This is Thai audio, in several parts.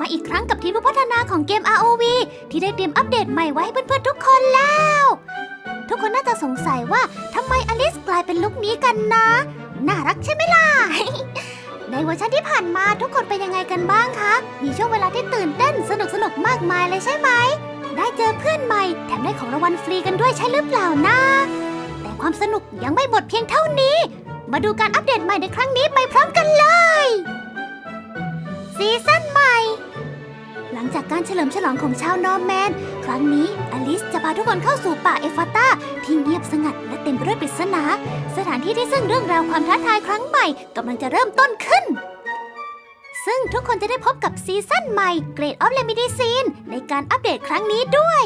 มาอีกครั้งกับทีมผู้พัฒนาของเกม ROV ที่ได้เตรียมอัปเดตใหม่ไว้ให้เพื่อนๆทุกคนแล้ว ทุกคนน่าจะสงสัยว่าทำไมอลิสกลายเป็นลุคนี้กันนะ น่ารักใช่ไหมล่ะ ในเวอร์ชันที่ผ่านมาทุกคนเป็นยังไงกันบ้างคะ มีช่วงเวลาที่ตื่นเต้นสนุกสนุกมากมายเลยใช่ไหม ได้เจอเพื่อนใหม่แถมได้ของรางวัลฟรีกันด้วยใช่หรือเปล่านะ แต่ความสนุกยังไม่หมดเพียงเท่านี้ มาดูการอัปเดตใหม่ในครั้งนี้ไปพร้อมกันเลย ซีซั่นใหม่ หลังจากการเฉลิมฉลองของชาวนอร์แมน ครั้งนี้อลิสจะพาทุกคนเข้าสู่ป่าเอฟาตาที่เงียบสงัดและเต็มไปด้วยปริศนา สถานที่ที่ซึ่งเรื่องราวความท้าทายครั้งใหม่กำลังจะเริ่มต้นขึ้น ซึ่งทุกคนจะได้พบกับซีซั่นใหม่ Grade of Lemedicine ในการอัปเดตครั้งนี้ด้วย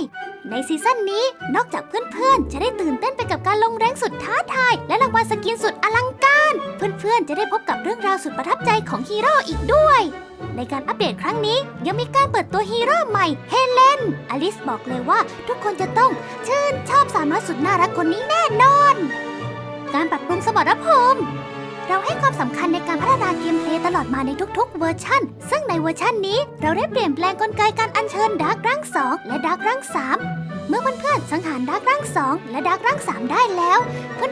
ในซีซั่นนี้นอกจากเพื่อนๆ จะได้ตื่นเต้นไปกับการลงแรงสุดท้าทาย และรางวัลสกินสุดอลังการ เพื่อนๆ จะได้พบกับเรื่องราวสุดประทับใจของฮีโร่อีกด้วย ในการอัปเดตครั้งนี้ยังมีการเปิดตัวฮีโร่ใหม่เฮเลนอลิสบอกเลยว่าทุกคนจะต้องชื่นชอบสาวน้อยสุดน่ารักคนนี้แน่นอน การปรับปรุงสมรภูมิ เราให้ความสำคัญในการพัฒนาเกมเพลย์ตลอดมาในทุกๆเวอร์ชันซึ่งในเวอร์ชันนี้เราได้เปลี่ยนแปลงกลไกการอัญเชิญดาร์กร่าง 2 และดาร์กร่าง 3 เมื่อเพื่อนๆสังหารดาร์กร่าง 2 และดาร์กร่าง 3 ได้แล้ว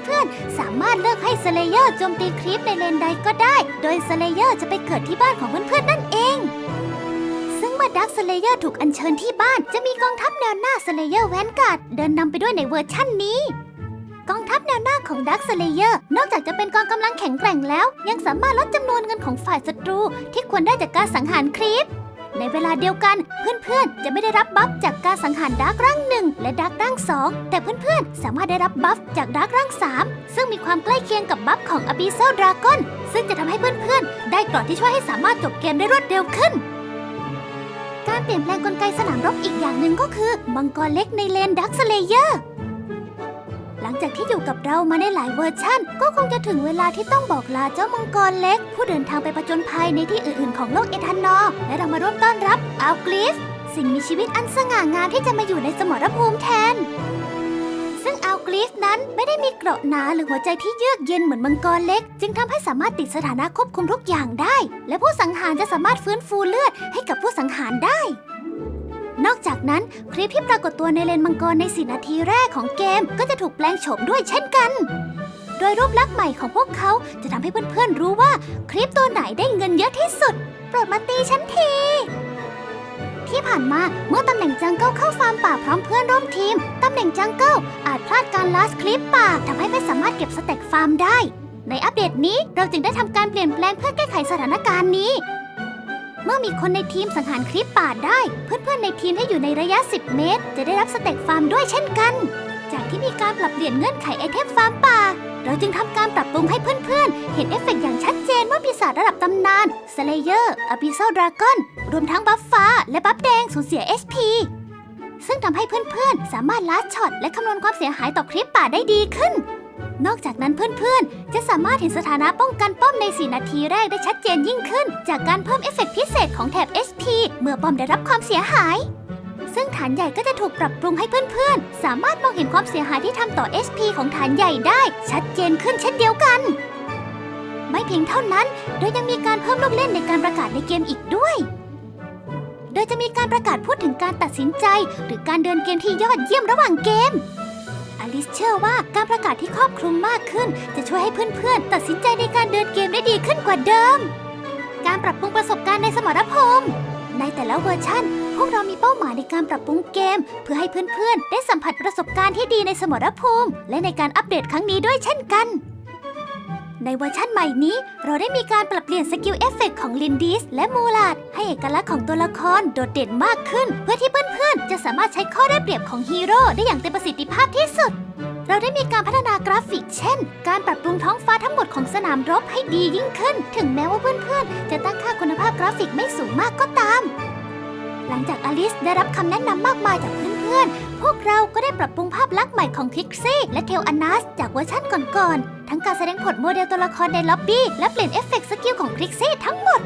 เพื่อนๆสามารถเลือกให้สเลเยอร์โจมตีครีปในเลนใดก็ได้ โดยสเลเยอร์จะไปเกิดที่บ้านของเพื่อนๆนั่นเองซึ่งเมื่อดักสเลเยอร์ถูกอัญเชิญที่บ้าน จะมีกองทัพแนวหน้าสเลเยอร์แวนการ์ดเดินนำไปด้วยในเวอร์ชั่นนี้ กองทัพแนวหน้าของดักสเลเยอร์นอกจากจะเป็นกองกำลังแข็งแกร่งแล้ว ยังสามารถลดจำนวนเงินของฝ่ายศัตรู ที่ควรได้จากการสังหารครีปในเวลาเดียวกัน เพื่อนๆ จะไม่ได้รับบัฟจากการสังหารดาร์กร่างหนึ่งและดาร์กร่างสองแต่เพื่อนๆ สามารถได้รับบัฟจากดาร์กร่างสามซึ่งมีความใกล้เคียงกับบัฟของอ b ิ s ซ l ดราก้อนซึ่งจะทำให้เพื่อนๆ ได้กรอดที่ช่วยให้สามารถจบเกมได้รวดเร็วขึ้น การเปลี่ยนแปลงกลไกสนามรบอีกอย่างหนึ่งก็คือมังกรเล็กในเลนดักสเลเยอร์ ลังจากที่อยู่กับเรามาในหลายเวอร์ชั่น ก็คงจะถึงเวลาที่ต้องบอกลาเจ้ามังกรเล็ก ผู้เดินทางไปประจนภัยในที่อื่นๆ ของโลกเอทานอลและเรามาร่วมต้อนรับอัลกลิฟสิ่งมีชีวิตอันสง่างามที่จะมาอยู่ในสมรภูมิแทน ซึ่งอัลกลิฟนั้นไม่ได้มีเกราะหนาหรือหัวใจที่เยือกเย็นเหมือนมังกรเล็ก จึงทำให้สามารถติดสถานะควบคุมทุกอย่างได้ และผู้สังหารจะสามารถฟื้นฟูเลือดให้กับผู้สังหารได้ นอกจากนั้นคลิปที่ปรากฏตัวในเลนมังกรใน4นาทีแรกของเกม ก็จะถูกแปลงโฉมด้วยเช่นกัน โดยรูปลักษณ์ใหม่ของพวกเขาจะทำให้เพื่อนๆรู้ว่าคลิปตัวไหนได้เงินเยอะที่สุด โปรดมาตีฉันทีที่ผ่านมาเมื่อตำแหน่งจังเกิลเข้าฟาร์มป่าพร้อมเพื่อนร่วมทีม ตำแหน่งจังเกิลอาจพลาดการลาสคลิปป่าทำให้ไม่สามารถเก็บสเต็กฟาร์มได้ ในอัปเดตนี้เราจึงได้ทำการเปลี่ยนแปลงเพื่อแก้ไขสถานการณ์นี้ เมื่อมีคนในทีมสังหารคลิปป่าได้ เพื่อนๆในทีมที่อยู่ในระยะ 10 เมตร จะได้รับสเต็กฟาร์มด้วยเช่นกัน จากที่มีการปรับเปลี่ยนเงื่อนไขไอเทมฟาร์มป่า เราจึงทำการปรับปรุงให้เพื่อนๆ เห็นเอฟเฟกต์อย่างชัดเจนว่าปีศาจระดับตำนานสเลเยอร์อ b ิ s ซดราก้อนรวมทั้งบัฟฟ้า และบัฟแดงสูญเสีย SP ซึ่งทำให้เพื่อนๆ สามารถลัดช็อตและคำนวณความเสียหายต่อคลิปป่าได้ดีขึ้น นอกจากนั้นเพื่อนๆ จะสามารถเห็นสถานะป้องกันป้อมใน 4 นาทีแรกได้ชัดเจนยิ่งขึ้น จากการเพิ่มเอฟเฟกต์พิเศษของแถบ SP เมื่อป้อมได้รับความเสียหาย ซึ่งฐานใหญ่ก็จะถูกปรับปรุงให้เพื่อนๆ สามารถมองเห็นความเสียหายที่ทำต่อ SP ของฐานใหญ่ได้ ชัดเจนขึ้นเช่นเดียวกัน ไม่เพียงเท่านั้น โดยยังมีการเพิ่มลูกเล่นในการประกาศในเกมอีกด้วย โดยจะมีการประกาศพูดถึงการตัดสินใจ หรือการเดินเกมที่ยอดเยี่ยมระหว่างเกม อลิสเชื่อว่าการประกาศที่ครอบคลุมมากขึ้น จะช่วยให้เพื่อนๆ ตัดสินใจในการเดินเกมได้ดีขึ้นกว่าเดิม การปรับปรุงประสบการณ์ในสมรภูมิในแต่ละเวอร์ชันพวกเรามีเป้าหมายในการปรับปรุงเกม เพื่อให้เพื่อนๆ ได้สัมผัสประสบการณ์ที่ดีในสมรภูมิ และในการอัปเดตครั้งนี้ด้วยเช่นกัน ในเวอร์ชั่นใหม่นี้ เราได้มีการปรับเปลี่ยนสกิลเอฟเฟกของลินดิสและมูลาดให้เอกลักษณ์ของตัวละครโดดเด่นมากขึ้น เพื่อที่เพื่อนๆ จะสามารถใช้ข้อได้เปรียบของฮีโร่ได้อย่างเต็มประสิทธิภาพที่สุด เราได้มีการพัฒนากราฟิก เช่น การปรับปรุงท้องฟ้าทั้งหมดของสนามรบให้ดียิ่งขึ้น ถึงแม้ว่าเพื่อนๆ จะตั้งค่าคุณภาพกราฟิกไม่สูงมากก็ตาม หลังจากอลิสได้รับคำแนะนำมากมายจากเพื่อนๆ พวกเราก็ได้ปรับปรุงภาพลักษณ์ใหม่ของคิกซี่และเทลอนัสจากเวอร์ชั่นก่อนๆ ทั้งการแสดงผลโมเดลตัวละครในล็อบบี้ และเปลี่ยนเอฟเฟกต์สกิลของคลิกซี่ทั้งหมด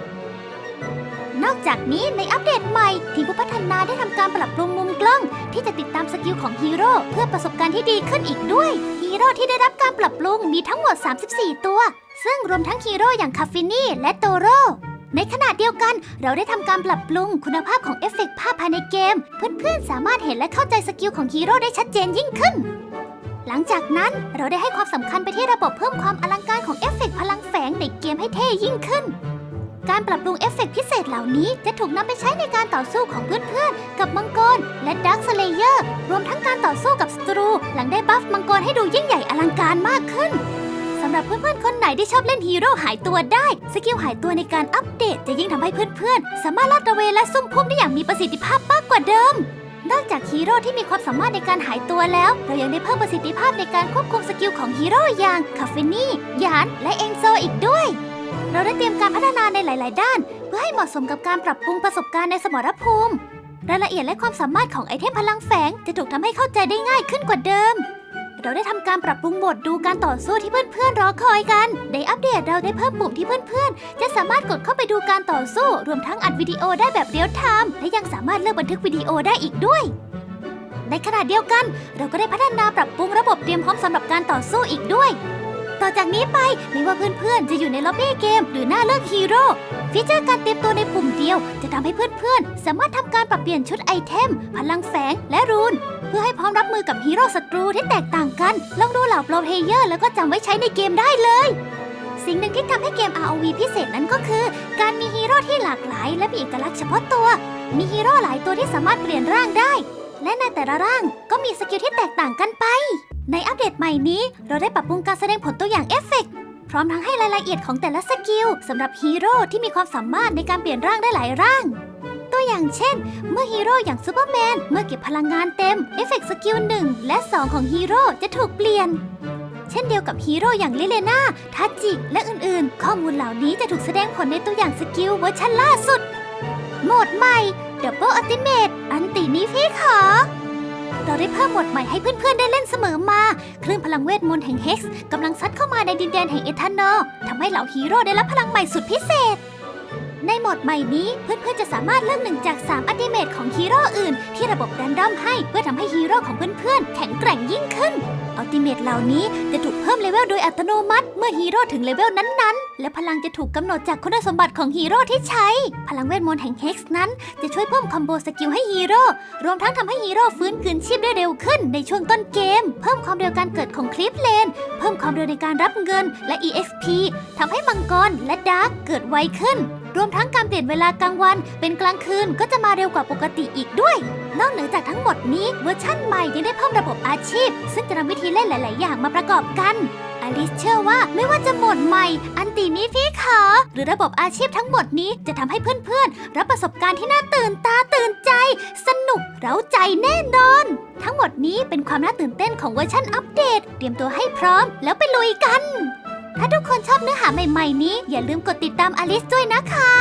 นอกจากนี้ในอัปเดตใหม่ ทีมผู้พัฒนาได้ทำการปรับปรุงมุมกล้อง ที่จะติดตามสกิลของฮีโร่เพื่อประสบการณ์ที่ดีขึ้นอีกด้วย ฮีโร่ที่ได้รับการปรับปรุงมีทั้งหมด 34 ตัว ซึ่งรวมทั้งฮีโร่อย่างคาฟินี่และโตโร่ในขณะเดียวกันเราได้ทำการปรับปรุงคุณภาพของเอฟเฟกต์ภาพภายในเกม เพื่อนๆสามารถเห็นและเข้าใจสกิลของฮีโร่ได้ชัดเจนยิ่งขึ้น หลังจากนั้นเราได้ให้ความสำคัญไปที่ระบบเพิ่มความอลังการของเอฟเฟกต์พลังแฝงในเกมให้เท่ยิ่งขึ้น การปรับปรุงเอฟเฟกต์พิเศษเหล่านี้จะถูกนำไปใช้ในการต่อสู้ของเพื่อนๆ กับมังกร และดักสเลเยอร์ รวมทั้งการต่อสู้กับศัตรู หลังได้บัฟมังกรให้ดูยิ่งใหญ่อลังการมากขึ้นสำหรับเพื่อนๆ คนไหนที่ชอบเล่นฮีโร่หายตัวได้ สกิลหายตัวในการอัปเดตจะยิ่งทำให้เพื่อนๆ สามารถลาดตระเวนและซุ่มพุ่มได้อย่างมีประสิทธิภาพมากกว่าเดิม นอกจากฮีโร่ที่มีความสามารถในการหายตัวแล้ว เรายังได้เพิ่มประสิทธิภาพในการควบคุมสกิลของฮีโร่อย่างคาเฟนี่ยาน และเอนโซอีกด้วย เราได้เตรียมการพัฒนาในหลาย ๆ ด้าน เพื่อให้เหมาะสมกับการปรับปรุงประสบการณ์ในสมรภูมิ รายละเอียดและความสามารถของไอเทมพลังแฝงจะถูกทำให้เข้าใจได้ง่ายขึ้นกว่าเดิม เราได้ทำการปรับปรุงบทดดูการต่อสู้ที่เพื่อนๆรอคอยกัน ในอัปเดตเราได้เพิ่มปุ่มที่เพื่อนๆ จะสามารถกดเข้าไปดูการต่อสู้ รวมทั้งอัดวิดีโอได้แบบเรียลไทม์และยังสามารถเลือกบันทึกวิดีโอได้อีกด้วย ในขณะเดียวกัน เราก็ได้พัฒนาปรับปรุงระบบเตรียมพร้อมสำหรับการต่อสู้อีกด้วย ต่อจากนี้ไปไม่ว่าเพื่อนๆ จะอยู่ในล็อบบี้เกม หรือหน้าเลือกฮีโร่ฟีเจอร์การเตรียมตัวในปุ่มเดียว จะทำให้เพื่อนๆ สามารถทำการปรับเปลี่ยนชุดไอเทม พลังแฝงและรูน เพื่อให้พร้อมรับมือกับฮีโร่ศัตรูที่แตกต่างกัน ลองดูเหล่าโปรเพเยอร์แล้วก็จำไว้ใช้ในเกมได้เลย สิ่งหนึ่งที่ทำให้เกม ROV พิเศษนั้นก็คือ การมีฮีโร่ที่หลากหลาย และมีเอกลักษณ์เฉพาะตัว มีฮีโร่หลายตัวที่สามารถเปลี่ยนร่างได้ และในแต่ละร่างก็มีสกิลที่แตกต่างกันไป ในอัปเดตใหม่นี้ เราได้ปรับปรุงการแสดงผลตัวอย่างเอฟเฟกต์พร้อมทั้งให้รายละเอียดของแต่ละสกิลสำหรับฮีโร่ที่มีความสามารถในการเปลี่ยนร่างได้หลายร่าง ตัวอย่างเช่น เมื่อฮีโร่อย่างซูเปอร์แมนเมื่อเก็บพลังงานเต็มเอฟเฟกต์สกิล1 และ 2 ของฮีโร่จะถูกเปลี่ยน เช่นเดียวกับฮีโร่อย่างลิเลนาทัจิ และอื่นๆ ข้อมูลเหล่านี้จะถูกแสดงผลในตัวอย่างสกิลเวอร์ชันล่าสุด โหมดใหม่ Double Ultimate อันตินี้พี่ขอ เราได้เพิ่มหมดใหม่ให้เพื่อนๆได้เล่นเสมอมา คลื่นพลังเวทมนต์แห่งเฮกซ์กำลังซัดเข้ามาในดินแดนแห่งเอทานอลทำให้เหล่าฮีโร่ได้รับพลังใหม่สุดพิเศษ ในโหมดใหม่นี้เพื่อนๆจะสามารถเลือกหนึ่งจาก 3 อัติเมทของฮีโร่อื่น ที่ระบบแรนดอมให้เพื่อทำให้ฮีโร่ของเพื่อนๆ แข็งแกร่งยิ่งขึ้น อัติเมทเหล่านี้จะถูกเพิ่มเลเวลโดยอัตโนมัติเมื่อฮีโร่ถึงเลเวลนั้นๆ และพลังจะถูกกำหนดจากคุณสมบัติของฮีโร่ที่ใช้ พลังเวทมนต์แห่งเฮกซ์นั้นจะช่วยเพิ่มคอมโบสกิลให้ฮีโร่รวมทั้งทำให้ฮีโร่ฟื้นคืนชีพได้เร็วขึ้นในช่วงต้นเกม เพิ่มความเร็วการเกิดของคลิปเลน เพิ่มความเร็วในการรับเงินและ EXP ทำให้มังกรและดาร์กเกิดไวขึ้น รวมทั้งการเปลี่ยนเวลากลางวัน เป็นกลางคืนก็จะมาเร็วกว่าปกติอีกด้วย นอกเหนือจากทั้งหมดนี้เวอร์ชั่นใหม่ยังได้เพิ่มระบบอาชีพ ซึ่งจะนำวิธีเล่นหลาย ๆ อย่างมาประกอบกันอลิสเชื่อว่าไม่ว่าจะหมดใหม่ อันตีนี้พี่ขอหรือระบบอาชีพทั้งหมดนี้จะทำให้เพื่อน ๆ รับประสบการณ์ที่น่าตื่นตาตื่นใจ สนุกเร้าใจแน่นอน ทั้งหมดนี้เป็นความน่าตื่นเต้นของเวอร์ชันอัปเดต เตรียมตัวให้พร้อมแล้วไปลุยกัน ถ้าทุกคนชอบเนื้อหาใหม่ ๆ นี้ อย่าลืมกดติดตามอลิสด้วยนะคะ